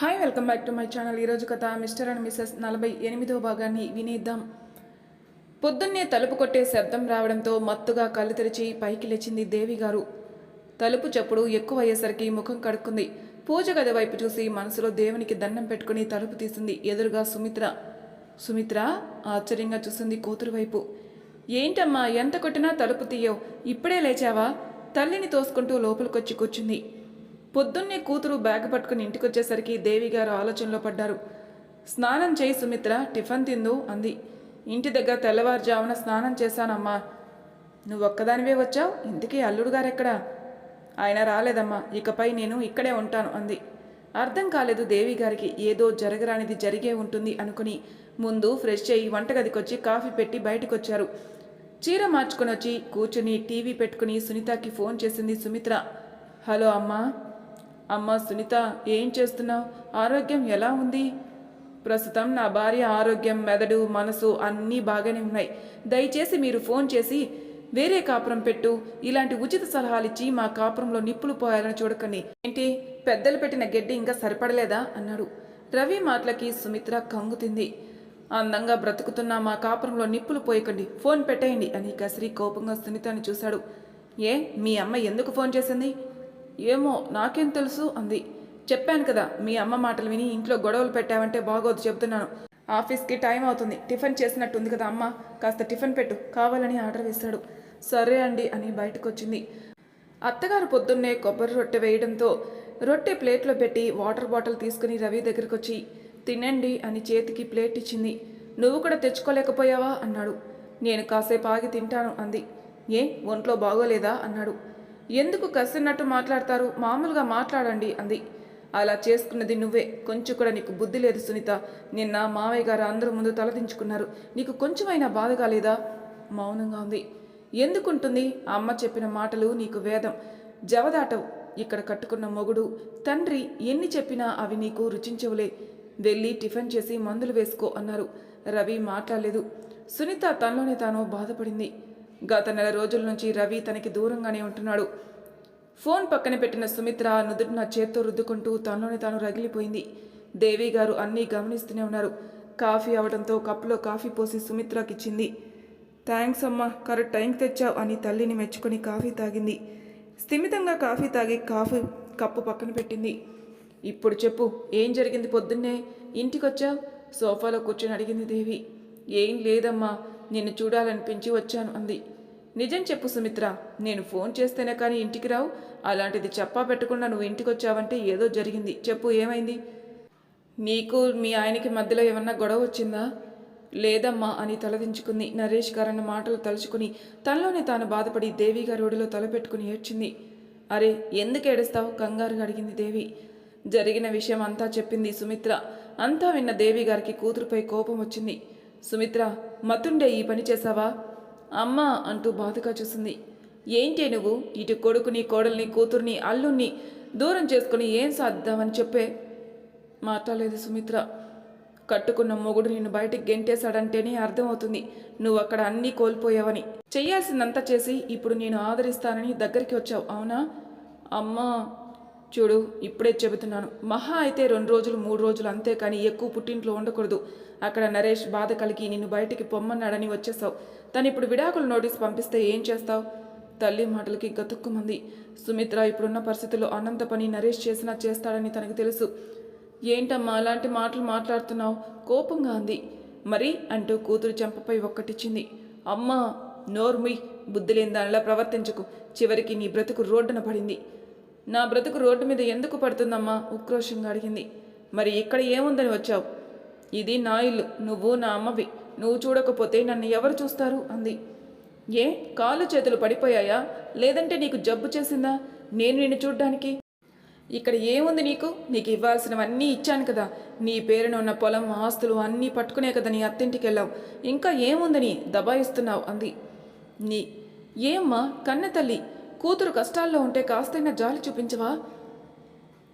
Hi welcome back to my channel ఈరోజు కథ mister and missus నలభై ఎనిమిదో భాగాన్ని వినేద్దాం. పొద్దున్నే తలుపు కొట్టే శబ్దం రావడంతో మత్తుగా కళ్ళు తెరిచి పైకి లేచింది దేవి గారు. తలుపు చప్పుడు ఎక్కువ అయ్యేసరికి ముఖం కడుక్కుంది. పూజ గది వైపు చూసి మనసులో దేవునికి దండం పెట్టుకుని తలుపు తీసింది ఎదురుగా సుమిత్ర. సుమిత్ర ఆశ్చర్యంగా చూసింది కూతురు వైపు. ఏంటమ్మా ఎంత కొట్టినా తలుపు తీయవు. ఇప్పుడే లేచావా? తల్లిని తోసుకుంటూ లోపలికొచ్చి కూర్చుంది. పొద్దున్నే కూతురు బ్యాగ్ పట్టుకుని ఇంటికొచ్చేసరికి దేవి గారు ఆలోచనలో పడ్డారు. స్నానం చేయి సుమిత్ర టిఫిన్ తిందు అంది. ఇంటి దగ్గర తెల్లవారుజామున స్నానం చేశానమ్మా. నువ్వు ఒక్కదానివే వచ్చావు? ఇంతకీ అల్లుడు గారెక్కడా? ఆయన రాలేదమ్మా. ఇకపై నేను ఇక్కడే ఉంటాను అంది. అర్థం కాలేదు దేవి గారికి. ఏదో జరగరానిది జరిగే ఉంటుంది అనుకుని ముందు ఫ్రెష్ అయ్యి వంటగదికొచ్చి కాఫీ పెట్టి బయటకొచ్చారు. చీర మార్చుకొని వచ్చి కూర్చుని టీవీ పెట్టుకుని సునీతకి ఫోన్ చేసింది సుమిత్ర. హలో అమ్మా. అమ్మ సునీత ఏం చేస్తున్నావు? ఆరోగ్యం ఎలా ఉంది? ప్రస్తుతం నా భార్య ఆరోగ్యం మెదడు మనసు అన్నీ బాగానే ఉన్నాయి. దయచేసి మీరు ఫోన్ చేసి వేరే కాపురం పెట్టు. ఇలాంటి ఉచిత సలహాలు ఇచ్చి మా కాపురంలో నిప్పులు పోయాలని చూడకండి. ఏంటి? పెద్దలు పెట్టిన గడ్డి ఇంకా సరిపడలేదా? అన్నాడు. రవి మాటలకి సుమిత్ర కంగుతింది అందంగా బ్రతుకుతున్న మా కాపురంలో నిప్పులు పోయకండి. ఫోన్ పెట్టేయండి అని కసిరి కోపంగా సునీతని చూశాడు. ఏ? మీ అమ్మ ఎందుకు ఫోన్ చేసింది? ఏమో నాకేం తెలుసు అంది. చెప్పాను కదా మీ అమ్మ మాటలు విని ఇంట్లో గొడవలు పెట్టావంటే బాగోదు చెబుతున్నాను. ఆఫీస్కి టైం అవుతుంది టిఫిన్ చేసినట్టుంది కదా అమ్మ కాస్త టిఫిన్ పెట్టు కావాలని ఆర్డర్ వేశాడు. సరే అండి అని బయటకు వచ్చింది అత్తగారు పొద్దున్నే కొబ్బరి రొట్టె వేయడంతో రొట్టె ప్లేట్లో పెట్టి వాటర్ బాటిల్ తీసుకుని రవి దగ్గరికి వచ్చి తినండి అని చేతికి ప్లేట్ ఇచ్చింది. నువ్వు కూడా తెచ్చుకోలేకపోయావా? అన్నాడు. నేను కాసేపు ఆగి తింటాను అంది. ఏ ఒంట్లో బాగోలేదా? అన్నాడు. ఎందుకు కసిన్నట్టు మాట్లాడతారు? మామూలుగా మాట్లాడండి అంది. అలా చేసుకున్నది నువ్వే. కొంచెం కూడా నీకు బుద్ధి లేదు సునీత. నిన్న మావయ్య గారు అందరూ ముందు తలదించుకున్నారు నీకు కొంచెమైనా బాధగా లేదా? మౌనంగా ఉంది. ఎందుకుంటుంది? ఆ అమ్మ చెప్పిన మాటలు నీకు వేదం. జవదాటవు. ఇక్కడ కట్టుకున్న మొగుడు. తండ్రి ఎన్ని చెప్పినా అవి నీకు రుచించవులే. వెళ్ళి టిఫిన్ చేసి మందులు వేసుకో అన్నారు. రవి మాట్లాడలేదు. సునీత తనలోనే తాను బాధపడింది. గత నెల రోజుల నుంచి రవి తనకి దూరంగానే ఉంటున్నాడు. ఫోన్ పక్కన పెట్టిన సుమిత్ర నుదుటిన చేత్తో రుద్దుకుంటూ తనలోనే తాను రగిలిపోయింది. దేవి గారు అన్నీ గమనిస్తూనే ఉన్నారు. కాఫీ అవడంతో కప్పులో కాఫీ పోసి సుమిత్రకిచ్చింది థ్యాంక్స్ అమ్మా కరెక్ట్ టైంకి తెచ్చావు అని తల్లిని మెచ్చుకొని కాఫీ తాగింది. స్థిమితంగా కాఫీ తాగి కాఫీ కప్పు పక్కన పెట్టింది. ఇప్పుడు చెప్పు ఏం జరిగింది పొద్దున్నే? ఇంటికొచ్చావు? సోఫాలో కూర్చొని అడిగింది దేవి. ఏం లేదమ్మా నిన్ను చూడాలనిపించి వచ్చాను అంది. నిజం చెప్పు సుమిత్ర నేను ఫోన్ చేస్తేనే కానీ ఇంటికి రావు. అలాంటిది చెప్పా పెట్టకుండా నువ్వు ఇంటికి వచ్చావంటే ఏదో జరిగింది. చెప్పు ఏమైంది? నీకు మీ ఆయనకి మధ్యలో ఏమన్నా గొడవ వచ్చిందా? లేదమ్మా అని తలదించుకుంది. నరేష్ గారన్న మాటలు తలుచుకుని తనలోనే తాను బాధపడి దేవి గారి ఒడిలో తలపెట్టుకుని ఏడ్చింది. అరే ఎందుకు ఏడుస్తావు? కంగారుగా అడిగింది దేవి. జరిగిన విషయం అంతా చెప్పింది సుమిత్ర. అంతా విన్న దేవి గారికి కూతురుపై కోపం వచ్చింది. సుమిత్ర మతుండే ఈ పని చేశావా? అమ్మా అంటూ బాధగా చూసింది. ఏంటే నువ్వు? ఇటు కొడుకుని కోడల్ని కూతుర్ని అల్లుణ్ణి దూరం చేసుకుని ఏం సాధిద్దామని చెప్పే? మాట్లాడలేదు సుమిత్ర. కట్టుకున్న మొగుడు నిన్ను బయటికి గెంటేశాడంటేనే అర్థమవుతుంది. నువ్వు అక్కడ అన్నీ కోల్పోయావని. చేయాల్సిందంతా చేసి ఇప్పుడు నేను ఆదరిస్తానని దగ్గరికి వచ్చావు అవునా? అమ్మా చూడు ఇప్పుడే చెబుతున్నాను. మహా అయితే రెండు రోజులు మూడు రోజులు అంతే కానీ ఎక్కువ పుట్టింట్లో ఉండకూడదు. అక్కడ నరేష్ బాధ కలిగి నిన్ను బయటికి పొమ్మన్నాడని వచ్చేసావు తను ఇప్పుడు విడాకులు నోటీస్ పంపిస్తే ఏం చేస్తావు? తల్లి మాటలకి గతుక్కుమంది. సుమిత్ర ఇప్పుడున్న పరిస్థితుల్లో అనంత పని నరేష్ చేసినా చేస్తాడని తనకు తెలుసు. ఏంటమ్మా అలాంటి మాటలు మాట్లాడుతున్నావు? కోపంగా అంది. మరి అంటూ కూతురు చెంపపై ఒక్కటిచ్చింది. అమ్మా నోర్మి బుద్ధి లేని దానిలా ప్రవర్తించకు. చివరికి నీ బ్రతుకు రోడ్డున పడింది. నా బ్రతుకు రోడ్డు మీద ఎందుకు పడుతుందమ్మా? ఉక్రోషంగా అడిగింది. మరి ఇక్కడ ఏముందని వచ్చావు? ఇది నా ఇల్లు నువ్వు నా అమ్మవి. నువ్వు చూడకపోతే నన్ను ఎవరు చూస్తారు? అంది. ఏ? కాళ్ళు చేతులు పడిపోయాయా? లేదంటే నీకు జబ్బు చేసిందా? నేను నిన్ను చూడ్డానికి? ఇక్కడ ఏముంది నీకు? నీకు ఇవ్వాల్సినవన్నీ ఇచ్చాను కదా. నీ పేరున ఉన్న పొలం ఆస్తులు అన్నీ పట్టుకునే కదా నీ అత్తింటికి వెళ్ళావు. ఇంకా ఏముందని దబాయిస్తున్నావు? అంది. నీ? ఏమ్మా? కన్న తల్లి. కూతురు కష్టాల్లో ఉంటే కాస్తైనా జాలి చూపించవా?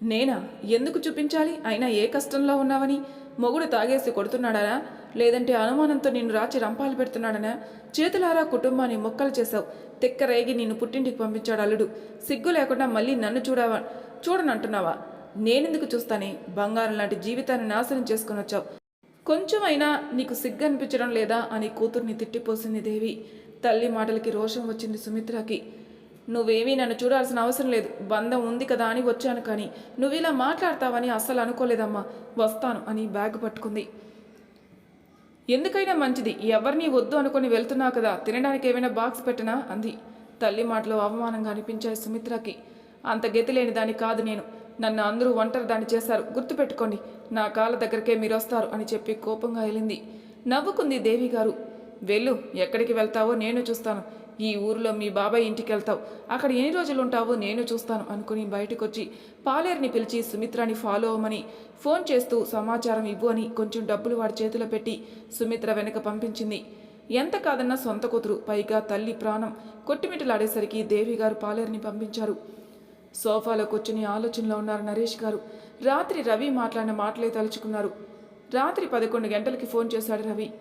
నేనా? ఎందుకు చూపించాలి? అయినా ఏ కష్టంలో ఉన్నావని? మొగుడు తాగేసి కొడుతున్నాడనా? లేదంటే అనుమానంతో నిన్ను రాచి రంపాలు పెడుతున్నాడనా? చేతులారా కుటుంబాన్ని మొక్కలు చేశావు. తెక్కరేగి నిన్ను పుట్టింటికి పంపించాడు అల్లుడు. సిగ్గు లేకుండా మళ్ళీ నన్ను చూడవా చూడనంటున్నావా? నేనెందుకు చూస్తానే? బంగారం లాంటి జీవితాన్ని నాశనం చేసుకుని వచ్చావు. కొంచెమైనా నీకు సిగ్గు అనిపించడం లేదా అని కూతుర్ని తిట్టిపోసింది దేవి. తల్లి మాటలకి రోషం వచ్చింది సుమిత్రకి. నువ్వేమీ నన్ను చూడాల్సిన అవసరం లేదు. బంధం ఉంది కదా అని వచ్చాను కానీ నువ్వు ఇలా మాట్లాడతావని అస్సలు అనుకోలేదమ్మా. వస్తాను అని బ్యాగ్ పట్టుకుంది. ఎందుకైనా మంచిది. ఎవరిని వద్దు అనుకుని వెళ్తున్నావు కదా. తినడానికి ఏమైనా బాక్స్ పెట్టనా? అంది. తల్లి మాటలో అవమానంగా అనిపించాయి సుమిత్రకి. అంత గతిలేని దాన్ని కాదు నేను. నన్ను అందరూ ఒంటరి దాన్ని చేశారు. గుర్తుపెట్టుకోండి నా కాళ్ళ దగ్గరకే మీరు వస్తారు అని చెప్పి కోపంగా వెళ్ళింది నవ్వుకుంది దేవి గారు. వెళ్ళు ఎక్కడికి వెళ్తావో నేను చూస్తాను. ఈ ఊరిలో మీ బాబాయ్ ఇంటికి వెళ్తావు అక్కడ ఎన్ని రోజులు ఉంటావో నేను చూస్తాను అనుకుని బయటకొచ్చి పాలేరుని పిలిచి సుమిత్రని ఫాలో అవ్వమని ఫోన్ చేస్తూ సమాచారం ఇవ్వు అని కొంచెం డబ్బులు వాడి చేతిలో పెట్టి సుమిత్ర వెనక పంపించింది. ఎంత కాదన్నా సొంత కూతురు పైగా తల్లి ప్రాణం కొట్టిమిటలాడేసరికి దేవి గారు పాలేరుని పంపించారు. సోఫాలో కూర్చుని ఆలోచనలో ఉన్నారు నరేష్ గారు. రాత్రి రవి మాట్లాడిన మాటలే తలుచుకున్నారు. రాత్రి పదకొండు గంటలకి ఫోన్ చేశాడు రవి.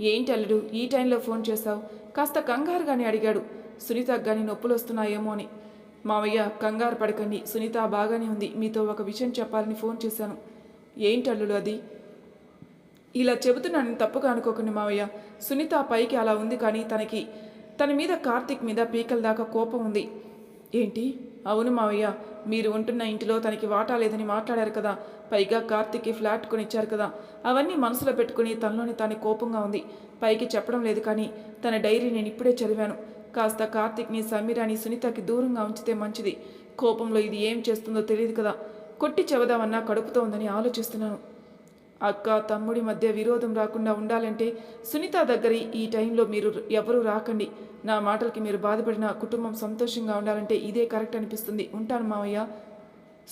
ఏంటి అల్లుడు ఈ టైంలో ఫోన్ చేశావు? కాస్త కంగారుగానే అడిగాడు. సునీతకు కానీ నొప్పులు వస్తున్నాయేమో అని. మావయ్య కంగారు పడకండి. సునీత బాగానే ఉంది. మీతో ఒక విషయం చెప్పాలని ఫోన్ చేశాను. ఏంటి అల్లుడు అది? ఇలా చెబుతున్నాను తప్పుగా అనుకోకండి మావయ్య. సునీత పైకి అలా ఉంది కానీ తనకి తన మీద కార్తీక్ మీద పీకల దాకా కోపం ఉంది. ఏంటి? అవును మావయ్య మీరు ఉంటున్న ఇంటిలో తనకి వాటా లేదని మాట్లాడారు కదా. పైగా కార్తిక్కి ఫ్లాట్ కొనిచ్చారు కదా. అవన్నీ మనసులో పెట్టుకుని తనలోని తాను కోపంగా ఉంది. పైకి చెప్పడం లేదు కానీ తన డైరీ నేను ఇప్పుడే చదివాను. కాస్త కార్తిక్ని సమీరాని సునీతకి దూరంగా ఉంచితే మంచిది. కోపంలో ఇది ఏం చేస్తుందో తెలియదు కదా. కొట్టి చెబదామన్నా కడుపుతో ఉందని ఆలోచిస్తున్నాను. అక్క తమ్ముడి మధ్య విరోధం రాకుండా ఉండాలంటే సునీత దగ్గర ఈ టైంలో మీరు ఎవరూ రాకండి. నా మాటలకి మీరు బాధపడిన కుటుంబం సంతోషంగా ఉండాలంటే ఇదే కరెక్ట్ అనిపిస్తుంది. ఉంటాను మావయ్య.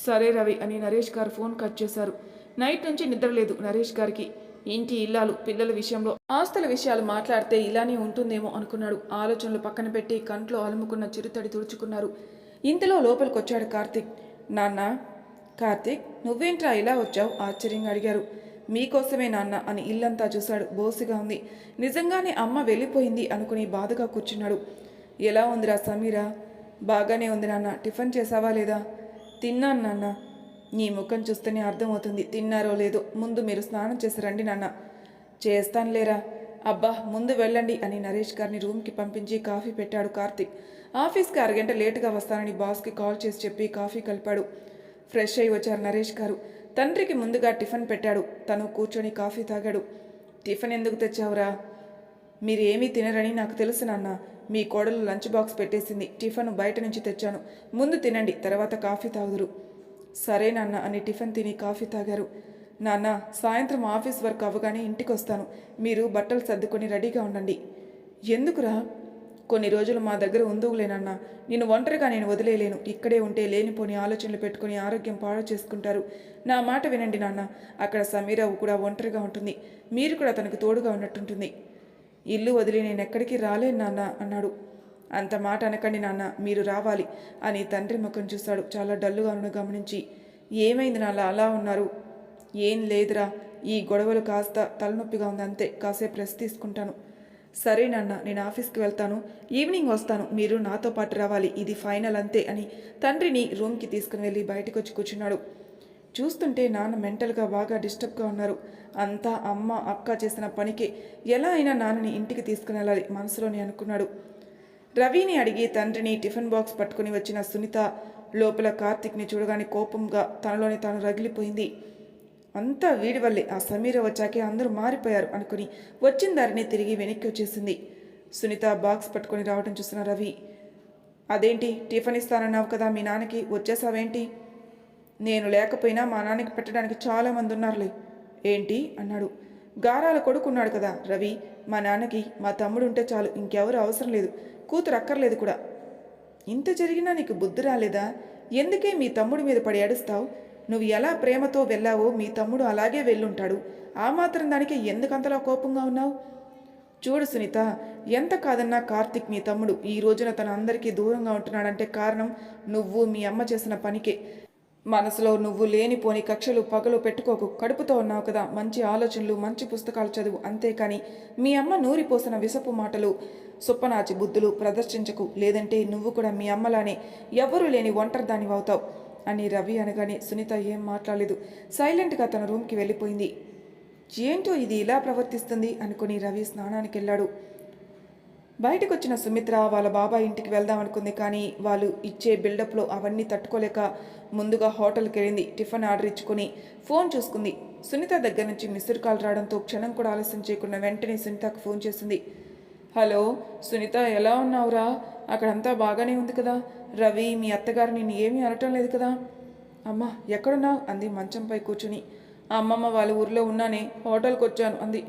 సరే రవి అని నరేష్ గారు ఫోన్ కట్ చేశారు. నైట్ నుంచి నిద్ర లేదు నరేష్ గారికి. ఇంటి ఇల్లాలు పిల్లల విషయంలో ఆస్తుల విషయాలు మాట్లాడితే ఇలానే ఉంటుందేమో అనుకున్నాడు. ఆలోచనలు పక్కన పెట్టి కంట్లో అలుముకున్న చిరుతడి తుడుచుకున్నారు. ఇంతలో లోపలికొచ్చాడు కార్తీక్. నాన్న కార్తీక్ నువ్వేంట్రా ఇలా వచ్చావు? ఆశ్చర్యంగా అడిగారు. మీకోసమే నాన్న అని ఇల్లంతా చూశాడు. బోసిగా ఉంది. నిజంగానే అమ్మ వెళ్ళిపోయింది అనుకుని బాధగా కూర్చున్నాడు. ఎలా ఉందిరా సమీరా? బాగానే ఉంది నాన్న. టిఫిన్ చేసావా లేదా? తిన్నాను నాన్న. నీ ముఖం చూస్తేనే అర్థమవుతుంది. తిన్నారో లేదో. ముందు మీరు స్నానం చేసి రండి నాన్న. చేస్తాను లేరా అబ్బా ముందు వెళ్ళండి అని నరేష్ గారిని రూమ్కి పంపించి కాఫీ పెట్టాడు కార్తిక్. ఆఫీస్కి అరగంట లేటుగా వస్తానని బాస్కి కాల్ చేసి చెప్పి కాఫీ కలిపాడు. ఫ్రెష్ అయి వచ్చారు నరేష్ గారు. తండ్రికి ముందుగా టిఫిన్ పెట్టాడు. తను కూర్చొని కాఫీ తాగాడు. టిఫిన్ ఎందుకు తెచ్చావురా? మీరు ఏమీ తినరని నాకు తెలుసు నాన్న. మీ కోడలు లంచ్ బాక్స్ పెట్టేసింది. టిఫిన్ బయట నుంచి తెచ్చాను. ముందు తినండి తర్వాత కాఫీ తాగుదురు. సరే నాన్న అని టిఫిన్ తిని కాఫీ తాగారు. నాన్న సాయంత్రం ఆఫీస్ వర్క్ అవ్వగానే ఇంటికి వస్తాను మీరు బట్టలు సర్దుకొని రెడీగా ఉండండి. ఎందుకురా? కొన్ని రోజులు మా దగ్గర ఉందుగులేనన్న నేను ఒంటరిగా నేను వదిలేయలేను. ఇక్కడే ఉంటే లేనిపోని ఆలోచనలు పెట్టుకుని ఆరోగ్యం పాడు చేసుకుంటారు. నా మాట వినండి నాన్న. అక్కడ సమీరావు కూడా ఒంటరిగా ఉంటుంది. మీరు కూడా తనకు తోడుగా ఉన్నట్టుంటుంది. ఇల్లు వదిలి నేను ఎక్కడికి రాలేను నాన్న అన్నాడు. అంత మాట అనకండి నాన్న. మీరు రావాలి. అని తండ్రి ముఖం చూశాడు. చాలా డల్లుగా ఉన్న గమనించి. ఏమైంది నాన్న? అలా ఉన్నారు. ఏం లేదురా. ఈ గొడవలు కాస్త తలనొప్పిగా ఉంది. అంతే. కాసేపు రెస్ట్ తీసుకుంటాను. సరే నాన్న నేను ఆఫీస్కి వెళ్తాను. ఈవినింగ్ వస్తాను. మీరు నాతో పాటు రావాలి. ఇది ఫైనల్ అంతే అని తండ్రిని రూమ్కి తీసుకుని వెళ్ళి బయటకు వచ్చి కూర్చున్నాడు. చూస్తుంటే నాన్న మెంటల్గా బాగా డిస్టర్బ్గా ఉన్నారు. అంతా అమ్మ అక్క చేసిన పనికి. ఎలా అయినా నాన్నని ఇంటికి తీసుకుని వెళ్ళాలి మనసులోని అనుకున్నాడు. రవిని అడిగి తండ్రిని టిఫిన్ బాక్స్ పట్టుకుని వచ్చిన సునీత లోపల కార్తిక్ని చూడగానే కోపంగా తనలోని తాను రగిలిపోయింది. అంతా వీడి వల్లే. ఆ సమీర వచ్చాకే అందరూ మారిపోయారు అనుకుని వచ్చిన దారిని తిరిగి వెనక్కి వచ్చేసింది. సునీత బాక్స్ పట్టుకొని రావడం చూసిన రవి. అదేంటి? టిఫిన్ ఇస్తానన్నావు కదా మీ నాన్నకి. వచ్చేసావేంటి? నేను లేకపోయినా మా నాన్నకి పెట్టడానికి చాలామంది ఉన్నారులే. ఏంటి? అన్నాడు. గారాల కొడుకున్నాడు కదా రవి. మా నాన్నకి మా తమ్ముడు ఉంటే చాలు. ఇంకెవరు అవసరం లేదు. కూతురు అక్కర్లేదు కూడా. ఇంత జరిగినా నీకు బుద్ధి రాలేదా? ఎందుకే మీ తమ్ముడి మీద పడి ఏడుస్తావు? నువ్వు ఎలా ప్రేమతో వెళ్ళావో మీ తమ్ముడు అలాగే వెళ్ళుంటాడు. ఆ మాత్రం దానికి ఎందుకంతలా కోపంగా ఉన్నావు? చూడు సునీత ఎంత కాదన్నా కార్తిక్ మీ తమ్ముడు ఈ రోజున తన అందరికీ దూరంగా ఉంటున్నాడంటే కారణం నువ్వు మీ అమ్మ చేసిన పనికే. మనసులో నువ్వు లేనిపోని కక్షలు పగలు పెట్టుకోకు కడుపుతో ఉన్నావు కదా మంచి ఆలోచనలు మంచి పుస్తకాలు చదువు అంతేకాని మీ అమ్మ నూరిపోసిన విసపు మాటలు సుప్పనాచి బుద్ధులు ప్రదర్శించకు లేదంటే నువ్వు కూడా మీ అమ్మలానే ఎవ్వరూ లేని ఒంటరిదానివవుతావు అని రవి అనగానే సునీత ఏం మాట్లాడలేదు. సైలెంట్గా తన రూమ్కి వెళ్ళిపోయింది. ఏంటో ఇది ఇలా ప్రవర్తిస్తుంది? అనుకుని రవి స్నానానికి వెళ్ళాడు బయటకు వచ్చిన సుమిత్ర వాళ్ళ బాబాయ్ ఇంటికి వెళ్దాం అనుకుంది కానీ వాళ్ళు ఇచ్చే బిల్డప్లో అవన్నీ తట్టుకోలేక ముందుగా హోటల్కి వెళ్ళింది టిఫిన్ ఆర్డర్ ఇచ్చుకొని ఫోన్ చూసుకుంది. సునీత దగ్గర నుంచి మిస్డ్ కాల్ రావడంతో క్షణం కూడా ఆలస్యం చేయకుండా వెంటనే సునీతకు ఫోన్ చేసింది. హలో సునీత ఎలా ఉన్నావురా? అక్కడంతా బాగానే ఉంది కదా? రవి మీ అత్తగారు నిన్ను ఏమీ అనటం లేదు కదా? అమ్మా ఎక్కడున్నావు? అంది మంచంపై కూర్చుని. అమ్మమ్మ వాళ్ళ ఊర్లో ఉన్నానే హోటల్కి వచ్చాను అంది.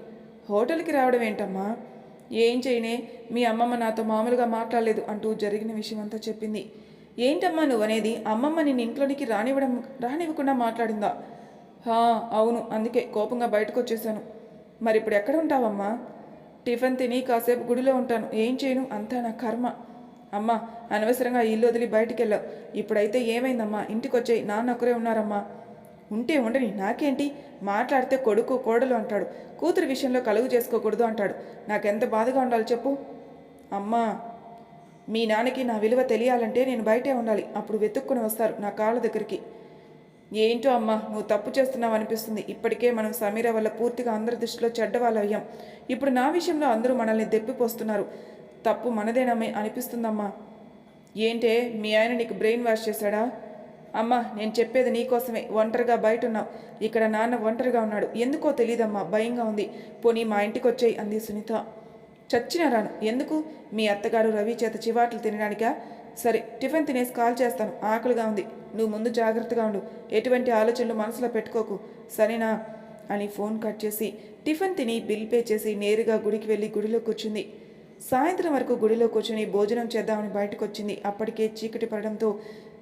హోటల్కి రావడం ఏంటమ్మా? ఏం చేయనే మీ అమ్మమ్మ నాతో మామూలుగా మాట్లాడలేదు అంటూ జరిగిన విషయం అంతా చెప్పింది. ఏంటమ్మా నువ్వనేది అమ్మమ్మ నిన్ను ఇంట్లోనికి రానివ్వడం రానివ్వకుండా మాట్లాడిందా? హా అవును అందుకే కోపంగా బయటకు వచ్చేసాను మరి ఇప్పుడు ఎక్కడ ఉంటావమ్మా? టిఫిన్ తిని కాసేపు గుడిలో ఉంటాను. ఏం చేయను? అంతా నా కర్మ. అమ్మా అనవసరంగా ఇల్లు వదిలి బయటికి వెళ్ళావు. ఇప్పుడైతే ఏమైందమ్మా? ఇంటికి వచ్చాయి నాన్న ఒకరే ఉన్నారమ్మా. ఉంటే ఉండని నాకేంటి? మాట్లాడితే కొడుకు కోడలు అంటాడు. కూతురు విషయంలో కలుగు చేసుకోకూడదు అంటాడు. నాకెంత బాధగా ఉండాలి చెప్పు? అమ్మా మీ నాన్నకి నా విలువ తెలియాలంటే నేను బయటే ఉండాలి. అప్పుడు వెతుక్కుని వస్తారు నా కాళ్ళ దగ్గరికి. ఏంటో అమ్మా నువ్వు తప్పు చేస్తున్నావు అనిపిస్తుంది. ఇప్పటికే మనం సమీర వల్ల పూర్తిగా అందరి దృష్టిలో చెడ్డవాళ్ళు. అయ్యాం ఇప్పుడు నా విషయంలో అందరూ మనల్ని దెప్పిపోస్తున్నారు. తప్పు మనదేనమ్మే అనిపిస్తుందమ్మా. ఏంటే మీ ఆయన నీకు బ్రెయిన్ వాష్ చేశాడా? అమ్మా నేను చెప్పేది నీకోసమే ఒంటరిగా బయట ఉన్నావు ఇక్కడ నాన్న ఒంటరిగా ఉన్నాడు. ఎందుకో తెలీదమ్మా భయంగా ఉంది. పోనీ మా ఇంటికి వచ్చేయి అంది సునీత. చచ్చిన రాను. ఎందుకు? మీ అత్తగారు రవి చేత చివాట్లు తినడానికా? సరే టిఫిన్ తినేసి కాల్ చేస్తాను. ఆకలిగా ఉంది. నువ్వు ముందు జాగ్రత్తగా ఉండు. ఎటువంటి ఆలోచనలు మనసులో పెట్టుకోకు. సరేనా? అని ఫోన్ కట్ చేసి టిఫిన్ తిని బిల్ పే చేసి నేరుగా గుడికి వెళ్ళి గుడిలో కూర్చుంది. సాయంత్రం వరకు గుడిలో కూర్చుని భోజనం చేద్దామని బయటకు వచ్చింది అప్పటికే చీకటి పడడంతో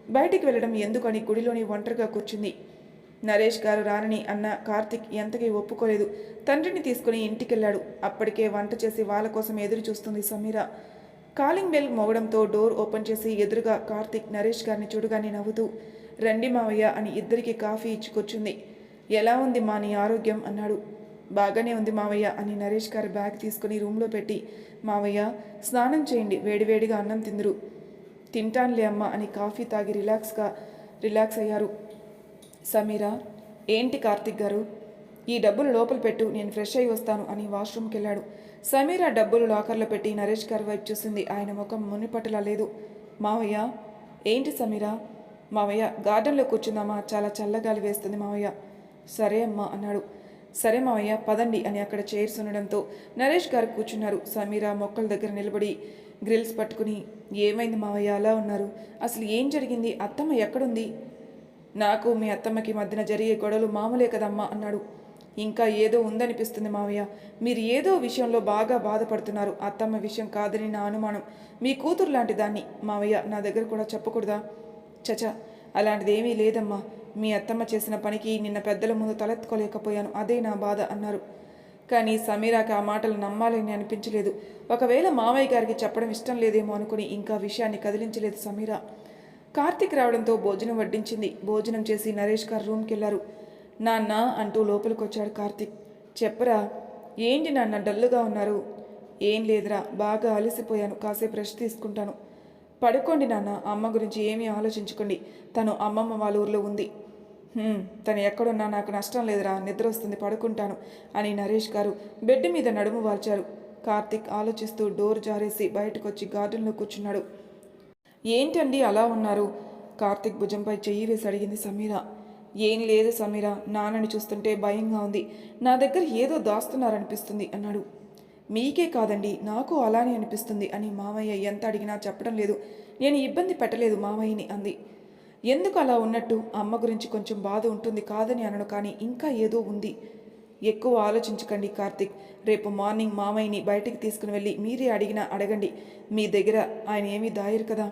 బయటికి వెళ్ళడం ఎందుకని గుడిలోని ఒంటరిగా కూర్చుంది. నరేష్ గారు రానని అన్న కార్తిక్ ఎంతకీ ఒప్పుకోలేదు. తండ్రిని తీసుకుని ఇంటికెళ్ళాడు. అప్పటికే వంట చేసి వాళ్ళ కోసం ఎదురు చూస్తుంది సమీర. కాలింగ్ బెల్ మోగడంతో డోర్ ఓపెన్ చేసి ఎదురుగా కార్తిక్ నరేష్ గారిని చూడగానే నవ్వుతూ రండి మావయ్య అని ఇద్దరికి కాఫీ ఇచ్చుకొచ్చింది ఎలా ఉంది మా నీ ఆరోగ్యం? అన్నాడు. బాగానే ఉంది మావయ్య అని నరేష్ గారి బ్యాగ్ తీసుకుని రూమ్లో పెట్టి మావయ్య స్నానం చేయండి వేడివేడిగా అన్నం తిందురు. తింటానులే అమ్మ అని కాఫీ తాగి రిలాక్స్గా రిలాక్స్ అయ్యారు. సమీరా ఏంటి కార్తిక్ గారు? ఈ డబ్బులు లోపల పెట్టు నేను ఫ్రెష్ అయి వస్తాను అని వాష్రూమ్కి వెళ్ళాడు సమీరా డబ్బులు లాకర్లో పెట్టి నరేష్ గారి వైపు చూసింది. ఆయన ముఖం మునిపట్టులా లేదు. మావయ్య ఏంటి సమీరా? మావయ్య గార్డెన్లో కూర్చుందామా? చాలా చల్లగాలి వేస్తుంది మావయ్య. సరే అమ్మా అన్నాడు. సరే మావయ్య పదండి అని అక్కడ చైర్స్ ఉండడంతో నరేష్ గారు కూర్చున్నారు. సమీరా మొక్కల దగ్గర నిలబడి గ్రిల్స్ పట్టుకుని ఏమైంది మావయ్య అలా ఉన్నారు? అసలు ఏం జరిగింది? అత్తమ్మ ఎక్కడుంది? నాకు మీ అత్తమ్మకి మధ్యన జరిగే గొడవలు మామూలే కదమ్మా అన్నాడు. ఇంకా ఏదో ఉందనిపిస్తుంది మావయ్య. మీరు ఏదో విషయంలో బాగా బాధపడుతున్నారు. అత్తమ్మ విషయం కాదని నా అనుమానం. మీ కూతురు లాంటి దాన్ని మావయ్య నా దగ్గర కూడా చెప్పకూడదా? చచ అలాంటిది ఏమీ లేదమ్మా. మీ అత్తమ్మ చేసిన పనికి నిన్న పెద్దల ముందు తలెత్తుకోలేకపోయాను. అదే నా బాధ అన్నారు. కానీ సమీరాకి ఆ మాటలు నమ్మాలని అనిపించలేదు. ఒకవేళ మామయ్య గారికి చెప్పడం ఇష్టం లేదేమో అనుకుని ఇంకా విషయాన్ని కదిలించలేదు సమీర. కార్తీక్ రావడంతో భోజనం వడ్డించింది. భోజనం చేసి నరేష్ గారు రూమ్కి వెళ్ళారు నాన్న అంటూ లోపలికి వచ్చాడు కార్తీక్. చెప్పరా? ఏంటి నాన్న డల్లుగా ఉన్నారు? ఏం లేదురా బాగా అలసిపోయాను. కాసేపు రెస్ట్ తీసుకుంటాను. పడుకోండి నాన్న. అమ్మ గురించి ఏమీ ఆలోచించుకోండి. తను అమ్మమ్మ వాళ్ళ ఊర్లో ఉంది. తను ఎక్కడున్నా నాకు నష్టం లేదురా నిద్ర వస్తుంది పడుకుంటాను అని నరేష్ గారు బెడ్ మీద నడుము వాల్చారు. కార్తీక్ ఆలోచిస్తూ డోర్ జారేసి బయటకొచ్చి గార్డెన్లో కూర్చున్నాడు. ఏంటండి అలా ఉన్నారు? కార్తిక్ భుజంపై చెయ్యి వేసి అడిగింది సమీర. ఏం లేదు సమీర నాన్నని చూస్తుంటే భయంగా ఉంది. నా దగ్గర ఏదో దాస్తున్నారనిపిస్తుంది అన్నాడు. మీకే కాదండి నాకు అలానే అనిపిస్తుంది అని మామయ్య ఎంత అడిగినా చెప్పడం లేదు. నేను ఇబ్బంది పెట్టలేదు మామయ్యని అంది. ఎందుకు అలా ఉన్నట్టు? అమ్మ గురించి కొంచెం బాధ ఉంటుంది కాదని అనను కానీ ఇంకా ఏదో ఉంది. ఎక్కువ ఆలోచించకండి కార్తిక్. రేపు మార్నింగ్ మామయ్యని బయటికి తీసుకుని వెళ్ళి మీరే అడిగినా అడగండి. మీ దగ్గర ఆయన ఏమీ దాయరు కదా?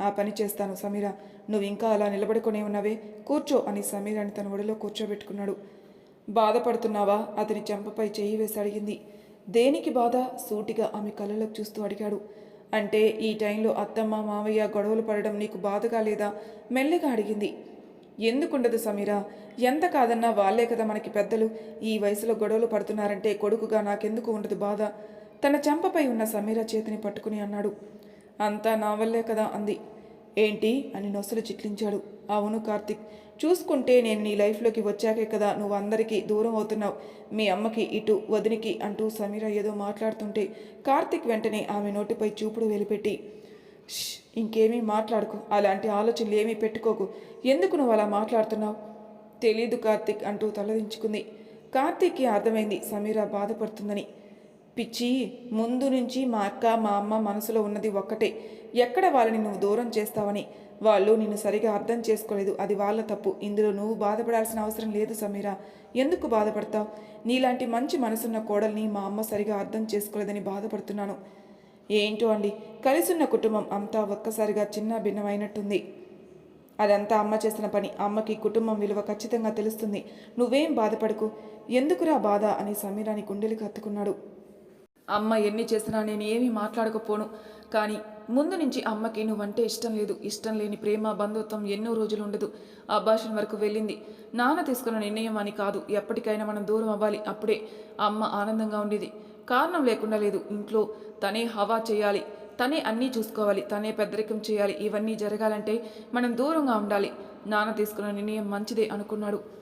ఆ పని చేస్తాను సమీర. నువ్వు ఇంకా అలా నిలబడుకునే ఉన్నావే? కూర్చో అని సమీరాని తన ఒడిలో కూర్చోబెట్టుకున్నాడు. బాధపడుతున్నావా? అతని చెంపపై చేయి వేసి అడిగింది. దేనికి బాధ? సూటిగా ఆమె కళ్ళలోకి చూస్తూ అడిగాడు. అంటే ఈ టైంలో అత్తమ్మ మావయ్య గొడవలు పడడం నీకు బాధగా లేదా? మెల్లగా అడిగింది. ఎందుకుండదు సమీరా? ఎంత కాదన్నా వాళ్ళే కదా మనకి పెద్దలు. ఈ వయసులో గొడవలు పడుతున్నారంటే కొడుకుగా నాకెందుకు ఉండదు బాధ? తన చెంపపై ఉన్న సమీర చేతిని పట్టుకుని అన్నాడు. అంతా నా వల్లే కదా అంది. ఏంటి అని నొసలు చిట్లించాడు. అవును కార్తిక్ చూసుకుంటే నేను నీ లైఫ్లోకి వచ్చాకే కదా నువ్వు అందరికీ దూరం అవుతున్నావు. మీ అమ్మకి ఇటు వదినికి అంటూ సమీర ఏదో మాట్లాడుతుంటే కార్తిక్ వెంటనే ఆమె నోటిపై చూపుడు వెలిపెట్టి "ష్, ఇంకేమీ మాట్లాడుకు. అలాంటి ఆలోచనలు ఏమీ పెట్టుకోకు. ఎందుకు నువ్వు అలా మాట్లాడుతున్నావు? తెలీదు కార్తిక్ అంటూ తలదించుకుంది. కార్తిక్కి అర్థమైంది సమీర బాధపడుతుందని. పిచ్చి ముందు నుంచి మా అక్క మా అమ్మ మనసులో ఉన్నది ఒక్కటే. ఎక్కడ వాళ్ళని నువ్వు దూరం చేస్తావని? వాళ్ళు నిన్ను సరిగా అర్థం చేసుకోలేదు. అది వాళ్ళ తప్పు. ఇందులో నువ్వు బాధపడాల్సిన అవసరం లేదు సమీర. ఎందుకు బాధపడతావు? నీలాంటి మంచి మనసున్న కోడల్ని మా అమ్మ సరిగా అర్థం చేసుకోలేదని బాధపడుతున్నాను. ఏంటో అండి కలిసున్న కుటుంబం అంతా ఒక్కసారిగా చిన్న భిన్నమైనట్టుంది. అదంతా అమ్మ చేసిన పని. అమ్మకి కుటుంబం విలువ ఖచ్చితంగా తెలుస్తుంది. నువ్వేం బాధపడకు? ఎందుకురా బాధ? అని సమీరాని గుండెలకు హత్తుకున్నాడు అమ్మ ఎన్ని చేసినా నేను ఏమీ మాట్లాడకపోను. కానీ ముందు నుంచి అమ్మకి నువ్వంటే ఇష్టం లేదు. ఇష్టం లేని ప్రేమ బంధుత్వం ఎన్నో రోజులు ఉండదు. ఆ భాషణ వరకు వెళ్ళింది. నాన్న తీసుకున్న నిర్ణయం అని కాదు. ఎప్పటికైనా మనం దూరం అవ్వాలి. అప్పుడే అమ్మ ఆనందంగా ఉండేది. కారణం లేకుండా లేదు. ఇంట్లో తనే హవా చేయాలి. తనే అన్నీ చూసుకోవాలి. తనే పెద్దరికం చేయాలి. ఇవన్నీ జరగాలంటే మనం దూరంగా ఉండాలి. నాన్న తీసుకున్న నిర్ణయం మంచిదే అనుకున్నాడు.